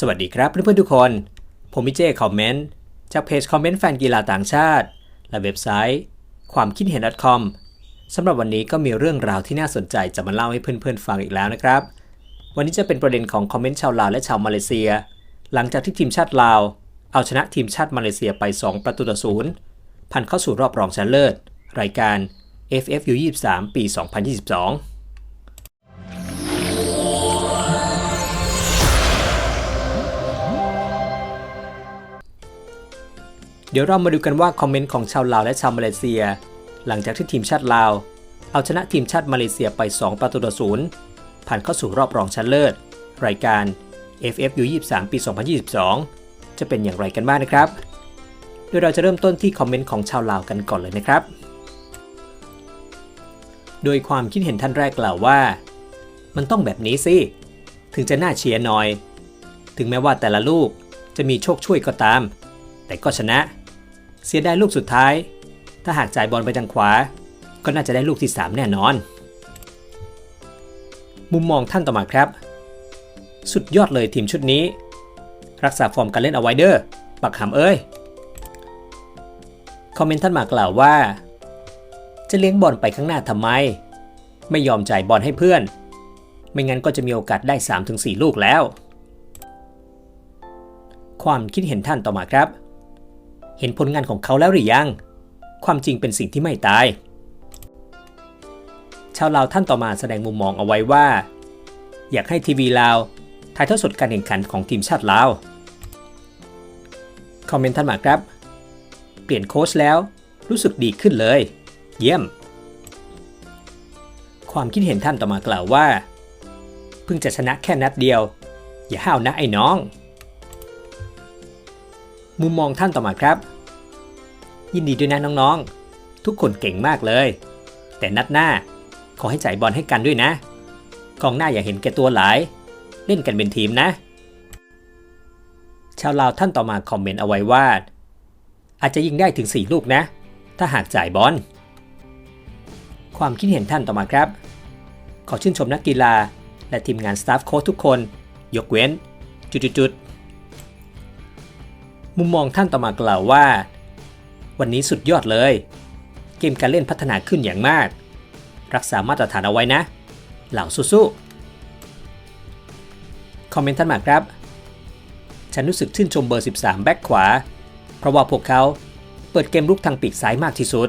สวัสดีครับเพื่อนๆทุกคน ผมมิเจคอมเมนต์จากเพจคอมเมนต์แฟนกีฬาต่างชาติ และเว็บไซต์ ความคิดเห็น .com สำหรับวันนี้ก็มีเรื่องราวที่น่าสนใจจะมาเล่าให้เพื่อนๆฟังอีกแล้วนะครับ วันนี้จะเป็นประเด็นของคอมเมนต์ชาวลาวและชาวมาเลเซีย หลังจากที่ทีมชาติลาว เอาชนะทีมชาติมาเลเซียไป 2 ประตูต่อศูนย์ผ่านเข้าสู่รอบรองชนะเลิศ รายการ FFU 23 ปี 2022 ดี๋ยวเรามาดูกันว่าคอมเมนต์ของชาวลาวและชาวมาเลเซีย หลังจากที่ทีมชาติลาว เอาชนะทีมชาติมาเลเซียไป 2 ประตูต่อศูนย์ผ่านเข้าสู่รอบรองชนะเลิศ รายการ FFU 23 ปี 2022 จะเป็นอย่างไรกันบ้างนะครับ โดยเราจะเริ่มต้นที่คอมเมนต์ของชาวลาวกันก่อนเลยนะครับ โดยความคิดเห็นท่านแรกกล่าวว่า มันต้องแบบนี้สิ ถึงจะน่าเชียร์หน่อย ถึงแม้ว่าแต่ละลูกจะมีโชคช่วยก็ตาม แต่ก็ชนะ เสียดายลูกสุดท้าย ถ้าหากจ่ายบอลไปทางขวา ก็น่าจะได้ลูกที่ 3 แน่นอน มุมมองท่านต่อมาครับ สุดยอดเลยทีมชุดนี้ รักษาฟอร์มการเล่นเอาไว้เด้อปักหำเอ้ย คอมเมนต์ท่านมากล่าวว่า จะเลี้ยงบอลไปข้างหน้าทำไม ไม่ยอมจ่ายบอลให้เพื่อน ไม่งั้นก็จะมีโอกาสได้ 3-4 ลูกแล้ว ความคิดเห็นท่านต่อมาครับ เห็นผลงานของเขาแล้วหรือยัง ความจริงเป็นสิ่งที่ไม่ตาย ชาวลาวท่านต่อมาแสดงมุมมองเอาไว้ว่า อยากให้ทีวีลาวถ่ายทอดสดการแข่งขันของทีมชาติลาว คอมเมนต์ท่านมาครับ เปลี่ยนโค้ชแล้วรู้สึกดีขึ้นเลย เยี่ยม ความคิดเห็นท่านต่อมากล่าวว่า เพิ่งจะชนะแค่นัดเดียว อย่าห้าวนะไอ้น้อง มุมมองท่านต่อมาครับ ยินดีด้วยนะน้องๆ ทุกคนเก่งมากเลย แต่นัดหน้า ขอให้จ่ายบอลให้กันด้วยนะกองหน้าอย่าเห็นแก่ตัวหลาย เล่นกันเป็นทีมนะ ชาวลาวท่านต่อมาคอมเมนต์เอาไว้ว่า อาจจะยิงได้ถึง 4 ลูกนะ ถ้าหากจ่ายบอลความคิดเห็นท่านต่อมาครับ ขอชื่นชมนักกีฬา และทีมงานสตาฟโค้ชทุกคน ยกเว้น จุดๆ มุมมองท่านต่อมากล่าวว่า วันนี้สุดยอดเลย เกมการเล่นพัฒนาขึ้นอย่างมาก รักษามาตรฐานเอาไว้นะ เหล่าสู้ๆคอมเมนต์ท่านมาครับ ฉันรู้สึกชื่นชมเบอร์ 13 แบ็คขวา เพราะว่าพวกเขาเปิดเกมลุกทางปีกซ้ายมากที่สุด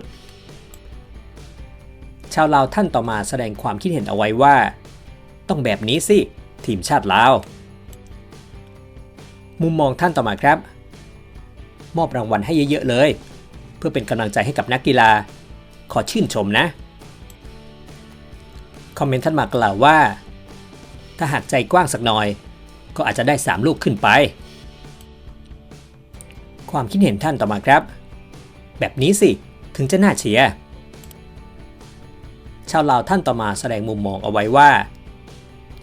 ชาวลาวท่านต่อมาแสดงความคิดเห็นเอาไว้ว่า ต้องแบบนี้สิ ทีมชาติลาว มุมมองท่านต่อมาครับ มอบรางวัลให้เยอะๆเลย เพื่อเป็นกำลังใจให้กับนักกีฬา ขอชื่นชมนะ คอมเมนต์ท่านมากล่าวว่า ถ้าหากใจกว้างสักหน่อย ก็อาจจะได้ 3 ลูกขึ้นไป ความคิดเห็นท่านต่อมาครับ แบบนี้สิถึงจะน่าเชียร์ชาวลาวท่านต่อมาแสดงมุมมองเอาไว้ว่า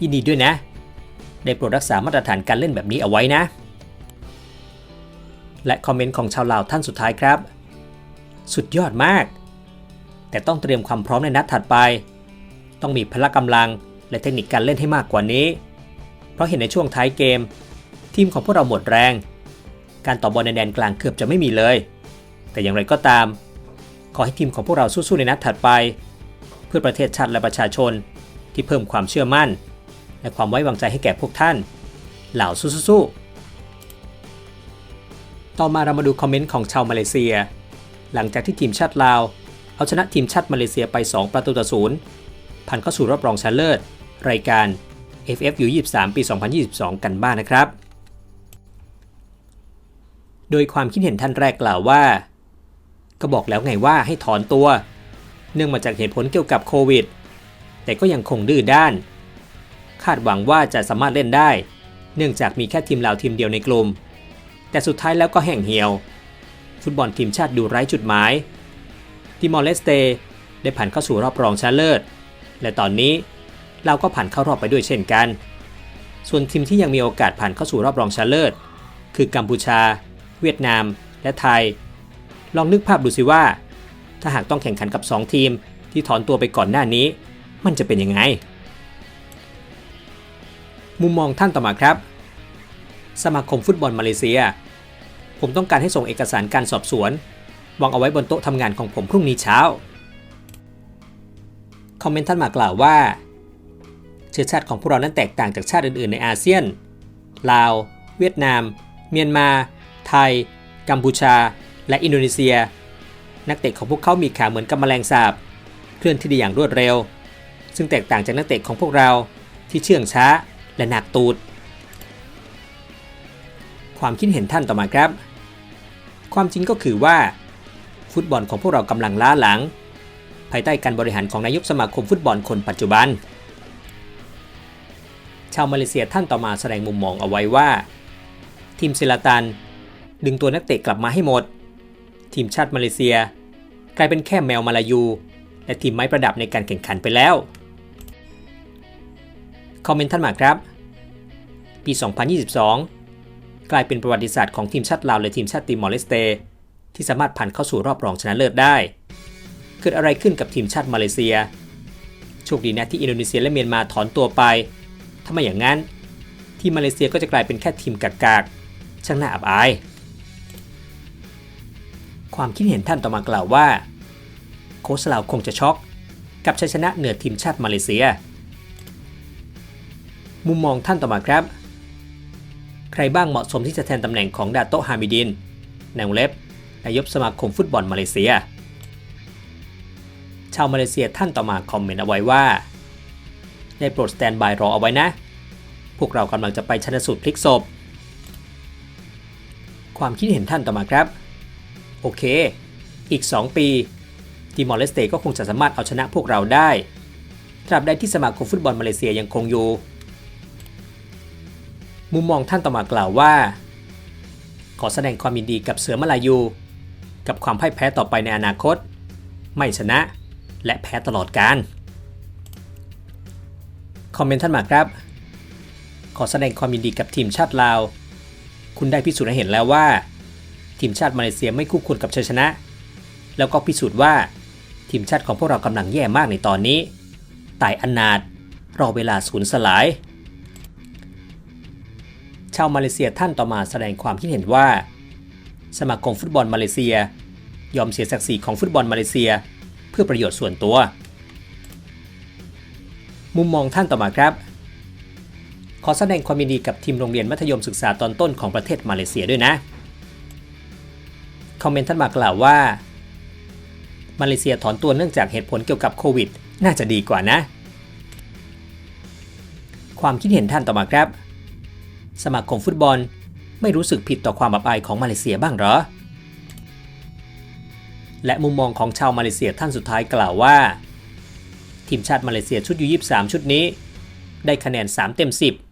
ยินดีด้วยนะ ได้โปรดรักษามาตรฐานการเล่นแบบนี้เอาไว้นะ และคอมเมนต์ของชาวลาวท่านสุดท้ายครับ สุดยอดมาก แต่ต้องเตรียมความพร้อมในนัดถัดไป ต้องมีพละกำลังและเทคนิคการเล่นให้มากกว่านี้ เพราะเห็นในช่วงท้ายเกม ทีมของพวกเราหมดแรง การต่อบอลในแดนกลางเกือบจะไม่มีเลย แต่อย่างไรก็ตาม ขอให้ทีมของพวกเราสู้ๆในนัดถัดไป เพื่อประเทศชาติและประชาชนที่เพิ่มความเชื่อมั่น และความไว้วางใจให้แก่พวกท่าน เหล่าสู้ๆ ต่อมาเรามาดูคอมเมนต์ของชาวมาเลเซีย หลังจากที่ทีมชาติลาว เอาชนะทีมชาติมาเลเซียไป 2 ประตูต่อศูนย์ผ่านเข้าสู่รอบรองชนะเลิศ รายการ FFU 23 ปี 2022 กันบ้างนะครับ โดยความคิดเห็นท่านแรกกล่าวว่า ก็บอกแล้วไงว่าให้ถอนตัว เนื่องมาจากเหตุผลเกี่ยวกับโควิด แต่ก็ยังคงดื้อด้าน คาดหวังว่าจะสามารถเล่นได้ เนื่องจากมีแค่ทีมลาวทีมเดียวในกลุ่ม แต่สุดท้ายแล้วก็แห่งเหี่ยว ฟุตบอลทีมชาติดูไร้จุดหมายติมอร์เลสเตได้ผ่านเข้าสู่รอบรองชนะเลิศ และตอนนี้เราก็ผ่านเข้ารอบไปด้วยเช่นกัน ส่วนทีมที่ยังมีโอกาสผ่านเข้าสู่รอบรองชนะเลิศ คือกัมพูชา เวียดนาม และไทย ลองนึกภาพดูสิว่า ถ้าหากต้องแข่งขันกับ 2 ทีมที่ถอนตัวไปก่อนหน้านี้ มันจะเป็นยังไง มุมมองท่านต่อมาครับ สมาคมฟุตบอลมาเลเซีย ผมต้องการให้ส่งเอกสารการสอบสวนวางเอาไว้บนโต๊ะทำงานของผมพรุ่งนี้เช้า คอมเมนต์ท่านมากล่าวว่า เชื้อชาติของพวกเรานั้นแตกต่างจากชาติอื่นๆ ในอาเซียน ลาว เวียดนาม เมียนมา ไทย กัมพูชา และอินโดนีเซีย นักเตะของพวกเขามีขาเหมือนกับแมลงสาบ เคลื่อนที่ได้อย่างรวดเร็ว ซึ่งแตกต่างจากนักเตะของพวกเราที่เชื่องช้าและหนักตูด ความคิดเห็นท่านต่อมาครับ ความจริงก็คือว่า ฟุตบอลของพวกเรากำลังล้าหลัง ภายใต้การบริหารของนายกสมาคมฟุตบอลคนปัจจุบัน ชาวมาเลเซียท่านต่อมาแสดงมุมมองเอาไว้ว่า ทีมเซลาตัน ดึงตัวนักเตะกลับมาให้หมด ทีมชาติมาเลเซีย กลายเป็นแค่แมวมาลายู และทีมไม้ประดับในการแข่งขันไปแล้ว คอมเมนต์ท่านมาครับ ปี 2022 กลายเป็นประวัติศาสตร์ของทีมชาติลาวและทีมชาติติมอร์เลสเต ที่สามารถผ่านเข้าสู่รอบรองชนะเลิศได้ เกิดอะไรขึ้นกับทีมชาติมาเลเซีย โชคดีนะที่อินโดนีเซียและเมียนมาถอนตัวไป ถ้าไม่อย่างนั้น ทีมมาเลเซียก็จะกลายเป็นแค่ทีมกากๆ ช่างน่าอับอาย ความคิดเห็นท่านต่อมากล่าวว่า โค้ชลาวคงจะช็อกกับชัยชนะเหนือทีมชาติมาเลเซีย มุมมองท่านต่อมาครับ ใครบ้างเหมาะสมที่จะแทนตำแหน่งของดาโตฮามิดินนายเล็บนายกสมาคมฟุตบอลมาเลเซีย ชาวมาเลเซียท่านต่อมาคอมเมนต์เอาไว้ว่า ได้โปรดสแตนบายรอเอาไว้นะ พวกเรากำลังจะไปชันสูตรพลิกศพ ความคิดเห็นท่านต่อมาครับ โอเค อีก 2 ปีทีมอร์เลสเตก็คงจะสามารถเอาชนะพวกเราได้ ตราบใดที่สมาคมฟุตบอลมาเลเซียยังคงอยู่ มุมมองท่านต่อมากล่าวว่า ขอแสดงความยินดีกับเสือมาลายู กับความพ่ายแพ้ต่อไปในอนาคต ไม่ชนะ และแพ้ตลอดการคอมเมนต์ท่านมาครับ ขอแสดงความยินดีกับทีมชาติลาว คุณได้พิสูจน์ให้เห็นแล้วว่า ทีมชาติมาเลเซียไม่คู่ควรกับชัยชนะ แล้วก็พิสูจน์ว่า ทีมชาติของพวกเรากำลังแย่มากในตอนนี้ ตายอนาถรอเวลาสูญสลาย ชาวมาเลเซียท่านต่อมาแสดงความคิดเห็นว่า สมาคมฟุตบอลมาเลเซีย ยอมเสียศักดิ์ศรีของฟุตบอลมาเลเซีย เพื่อประโยชน์ส่วนตัว มุมมองท่านต่อมาครับ ขอแสดงความยินดีกับทีมโรงเรียนมัธยมศึกษาตอนต้นของประเทศมาเลเซียด้วยนะ คอมเมนต์ท่านมากล่าวว่า มาเลเซียถอนตัวเนื่องจากเหตุผลเกี่ยวกับโควิด น่าจะดีกว่านะ ความคิดเห็นท่านต่อมาครับ สมาคมฟุตบอล ไม่รู้สึกผิดต่อความอับอายของมาเลเซียบ้างหรอ และมุมมองของชาวมาเลเซียท่านสุดท้ายกล่าวว่า ทีมชาติมาเลเซียชุดยู23 ชุดนี้ ได้คะแนน 3 เต็ม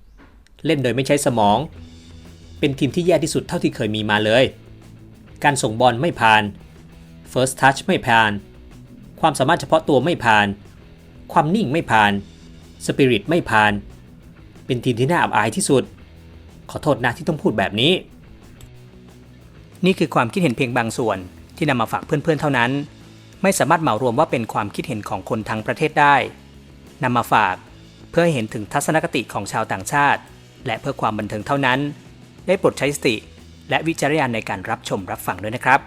10 เล่นโดยไม่ใช้สมอง เป็นทีมที่แย่ที่สุดเท่าที่เคยมีมาเลย การส่งบอลไม่ผ่าน First Touch ไม่ผ่าน ความสามารถเฉพาะตัวไม่ผ่าน ความนิ่งไม่ผ่าน สปิริตไม่ผ่าน เป็นทีมที่น่าอับอายที่สุด ขอโทษนะที่ต้องพูดแบบนี้ นี่คือความคิดเห็นเพียงบางส่วนที่นำมาฝากเพื่อนๆเท่านั้น ไม่สามารถเหมารวมว่าเป็นความคิดเห็นของคนทั้งประเทศได้นำมาฝากเพื่อให้เห็นถึงทัศนคติของชาวต่างชาติ และเพื่อความบันเทิงเท่านั้น ได้โปรดใช้สติ และวิจารณญาณในการรับชมรับฟังด้วยนะครับ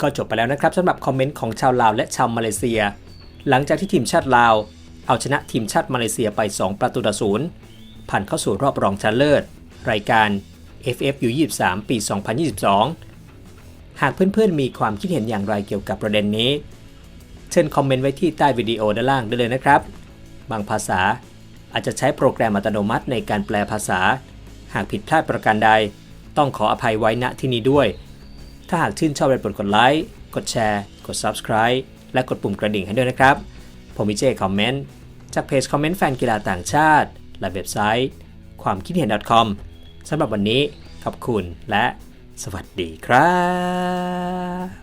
ก็จบไปแล้วนะครับสำหรับคอมเมนต์ของชาวลาวและชาวมาเลเซีย หลังจากที่ทีมชาติลาว เอาชนะทีมชาติมาเลเซียไป 2 ประตูต่อศูนย์ ผ่านเข้าสู่รอบรองชนะเลิศ รายการ FFU 23 ปี 2022 หากเพื่อนๆ มีความคิดเห็นอย่างไรเกี่ยวกับประเด็นนี้ เชิญคอมเมนต์ไว้ที่ใต้วิดีโอด้านล่างได้เลยนะครับ บางภาษาอาจจะใช้โปรแกรมอัตโนมัติในการแปลภาษา หากผิดพลาดประการใด ต้องขออภัยไว้ณที่นี้ด้วย ถ้าหากชื่นชอบโปรดกดไลค์ กดแชร์ กด Subscribe และกดปุ่มกระดิ่งให้ด้วยนะครับ ผมวิเจคอมเมนต์ จากเพจคอมเมนต์แฟนกีฬาต่างชาติ และเว็บไซต์ ความคิดเห็น .com สำหรับวันนี้ขอบคุณและสวัสดีครับ